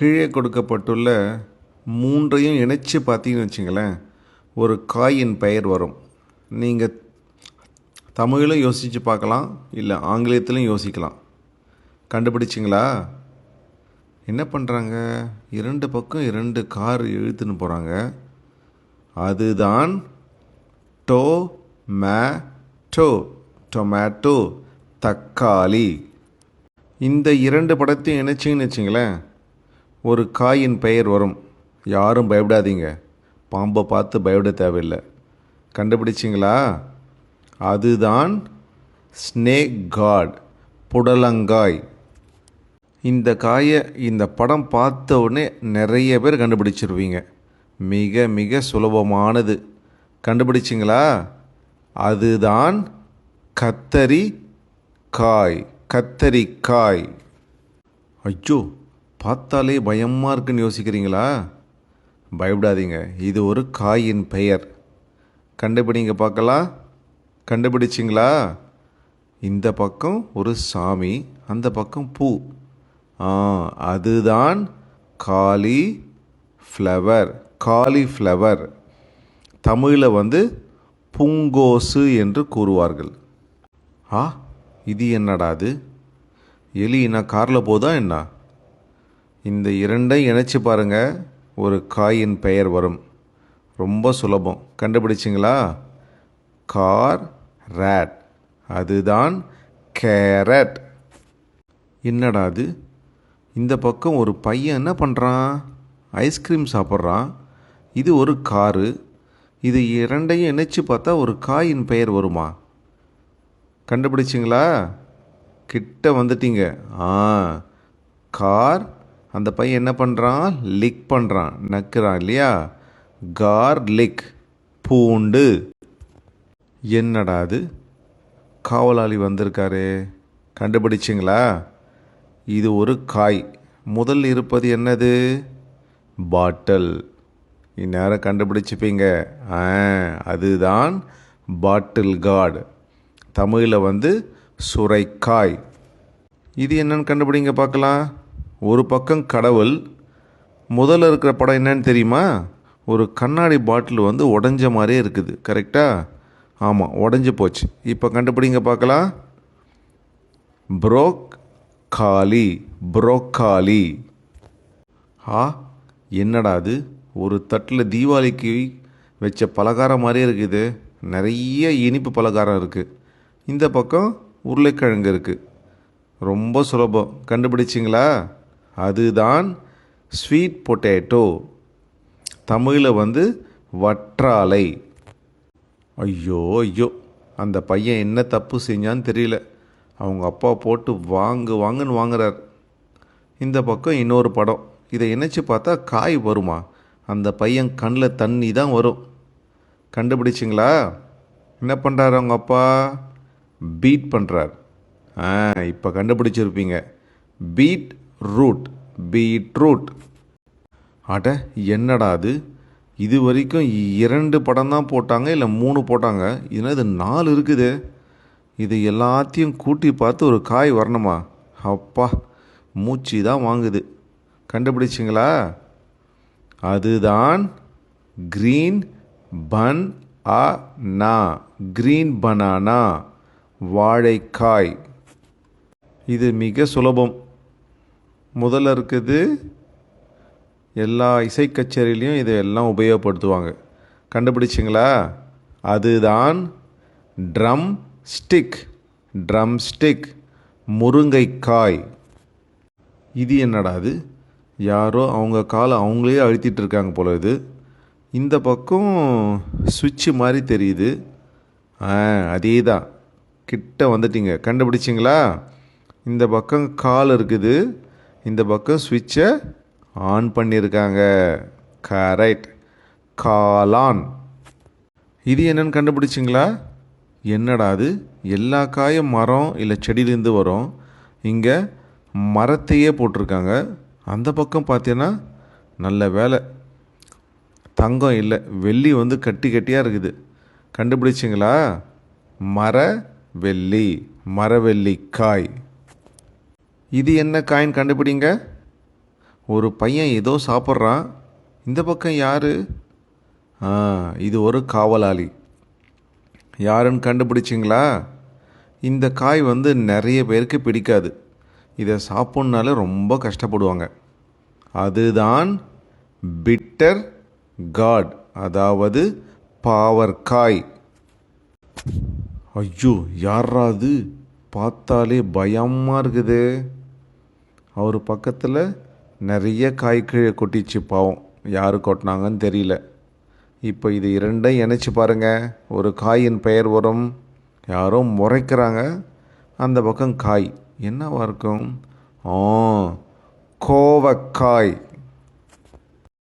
கீழே கொடுக்கப்பட்டுள்ள மூன்றையும் இணைச்சி பார்த்தீங்கன்னு வச்சுங்களேன் ஒரு காயின் பெயர் வரும். நீங்கள் தமிழிலும் யோசித்து பார்க்கலாம் இல்லை ஆங்கிலத்திலும் யோசிக்கலாம். கண்டுபிடிச்சிங்களா? என்ன பண்ணுறாங்க இரண்டு பக்கம் இரண்டு கார் இழுத்துன்னு போகிறாங்க அதுதான் டோ மே டோ டொமேட்டோ தக்காளி. இந்த இரண்டு படத்தையும் இணைச்சிங்கன்னு வச்சிங்களேன் ஒரு காயின் பெயர் வரும். யாரும் பயப்படாதீங்க. பாம்பை பார்த்து பயப்பட தேவையில்லை. கண்டுபிடிச்சிங்களா? அதுதான் ஸ்னேக் காட் புடலங்காய். இந்த காயை இந்த படம் பார்த்த உடனே நிறைய பேர் கண்டுபிடிச்சிருவீங்க. மிக மிக சுலபமானது. கண்டுபிடிச்சிங்களா? அதுதான் கத்தரி காய் கத்தரிக்காய். ஐயோ! பார்த்தாலே பயமாக இருக்குன்னு யோசிக்கிறீங்களா? பயப்படாதீங்க. இது ஒரு காயின் பெயர். கண்டுபிடிங்க பார்க்கலாம் கண்டுபிடிச்சிங்களா? இந்த பக்கம் ஒரு சாமி அந்த பக்கம் பூ. ஆ அதுதான் காலி ஃப்ளவர் காலிஃப்ளவர். தமிழில் வந்து பூங்கோசு என்று கூறுவார்கள். ஆ இது என்னடா அது? எலி என்ன காரில் போதா என்ன? இந்த இரண்டையும் இணைச்சி பாருங்கள் ஒரு காயின் பெயர் வரும். ரொம்ப சுலபம். கண்டுபிடிச்சிங்களா? Car rate. அதுதான் கேரட். என்னடா அது? இந்த பக்கம் ஒரு பையன் என்ன பண்ணுறான் ஐஸ்கிரீம் சாப்பிட்றான். இது ஒரு காரு. இது இரண்டையும் இணைச்சி பார்த்தா ஒரு காயின் பெயர் வருமா? கண்டுபிடிச்சிங்களா? கிட்ட வந்துட்டீங்க. ஆ கார் அந்த பையன் என்ன பண்ணுறான் லிக் பண்ணுறான் நக்குறான் இல்லையா? கார்லிக் பூண்டு. என்னடா அது? காவலாளி வந்திருக்காரு. கண்டுபிடிச்சிங்களா? இது ஒரு காய். முதல் இருப்பது என்னது? பாட்டில் இந்நேரம் கண்டுபிடிச்சிப்பீங்க. ஆ அதுதான் பாட்டில் காட் தமிழில் வந்து சுரைக்காய். இது என்னன்னு கண்டுபிடிங்க பார்க்கலாம். ஒரு பக்கம் கடவுள் முதல்ல இருக்கிற படம் என்னன்னு தெரியுமா? ஒரு கண்ணாடி பாட்டில் வந்து உடஞ்ச மாதிரியே இருக்குது. கரெக்டாக ஆமாம் உடஞ்சி போச்சு. இப்போ கண்டுபிடிங்க பார்க்கலாம். ப்ரோக் காலி ப்ரோக்காலி. ஆ என்னடா அது? ஒரு தட்டில் தீபாவளிக்கு வச்ச பலகாரம் மாதிரியே இருக்குது. நிறைய இனிப்பு பலகாரம் இருக்குது இந்த பக்கம் உருளைக்கிழங்கு இருக்குது ரொம்ப சுலபம். கண்டுபிடிச்சிங்களா? அதுதான் ஸ்வீட் பொட்டேட்டோ தமிழில் வந்து வற்றாலை ஐயோ ஐயோ அந்த பையன் என்ன தப்பு செஞ்சான்னு தெரியல. அவங்க அப்பா போட்டு வாங்கு வாங்குன்னு வாங்குறார். இந்த பக்கம் இன்னொரு படம். இதை இணைச்சி பார்த்தா காய் வருமா? அந்த பையன் கண்ணில் தண்ணி தான் வரும். கண்டுபிடிச்சிங்களா? என்ன பண்ணுறாரு அவங்க அப்பா? பீட் பண்ணுறார் ஆ இப்போ கண்டுபிடிச்சிருப்பீங்க. பீட் ரூட் பீட்ரூட் அட என்னடா அது? இது வரைக்கும் இரண்டு படம் தான் போட்டாங்க இல்லை மூணு போட்டாங்க. இதுனா இது நாலு இருக்குது. இது எல்லாத்தையும் கூட்டி பார்த்து ஒரு காய் வரணுமா? அப்பா மூச்சு தான் வாங்குது. கண்டுபிடிச்சிங்களா? அதுதான் க்ரீன் பன் அ நா. க்ரீன் பனானா வாழைக்காய். இது மிக சுலபம். முதல்ல இருக்குது எல்லா இசை கச்சேரியிலையும் இதை எல்லாம் உபயோகப்படுத்துவாங்க. கண்டுபிடிச்சிங்களா? அதுதான் ட்ரம் ஸ்டிக். Drum stick. முருங்கைக்காய். இது என்னடா அது யாரோ அவங்க காலை அவங்களே அழுத்திட்டு இருக்காங்க போல இது. இந்த பக்கம் சுவிட்சு மாதிரி தெரியுது. ஆ அதே தான் கிட்ட வந்துட்டீங்க. கண்டுபிடிச்சிங்களா? இந்த பக்கம் கால் இருக்குது. இந்த பக்கம் சுவிட்சை ஆன் பண்ணியிருக்காங்க. கரெக்ட். காலான் இது என்னன்னு கண்டுபிடிச்சிங்களா? என்னடா அது? எல்லா காயும் மரம் இல்லை செடியிலேருந்து வரும். இங்கே மரத்தையே போட்டிருக்காங்க. அந்த பக்கம் பார்த்தீங்கன்னா நல்ல வேலை. தங்கம் இல்லை. வெள்ளி வந்து கட்டி கட்டியாக இருக்குது. கண்டுபிடிச்சிங்களா? மர வெள்ளி. மரவெள்ளிக்காய் இது என்ன காயின் கண்டுபிடிங்க? ஒரு பையன் ஏதோ சாப்பிட்றான். இந்த பக்கம் யார்? ஆ இது ஒரு காவலாளி. யாருன்னு கண்டுபிடிச்சிங்களா? இந்த காய் வந்து நிறைய பேருக்கு பிடிக்காது. இதை சாப்பிட்னாலே ரொம்ப கஷ்டப்படுவாங்க. அதுதான் பிட்டர் காட் அதாவது பாவற்காய் ஐயோ யாராது பார்த்தாலே பயமாக இருக்குது. அவர் பக்கத்தில் நிறைய காய் கீழே கொட்டிச்சு பாவம். யார் கொட்டினாங்கன்னு தெரியல. இப்போ இது இரண்டையும் இணைச்சி பாருங்கள் ஒரு காயின் பெயர் வரும். யாரோ முறைக்கிறாங்க. அந்த பக்கம் காய். என்னவா இருக்கும்? ஆ கோவக்காய்.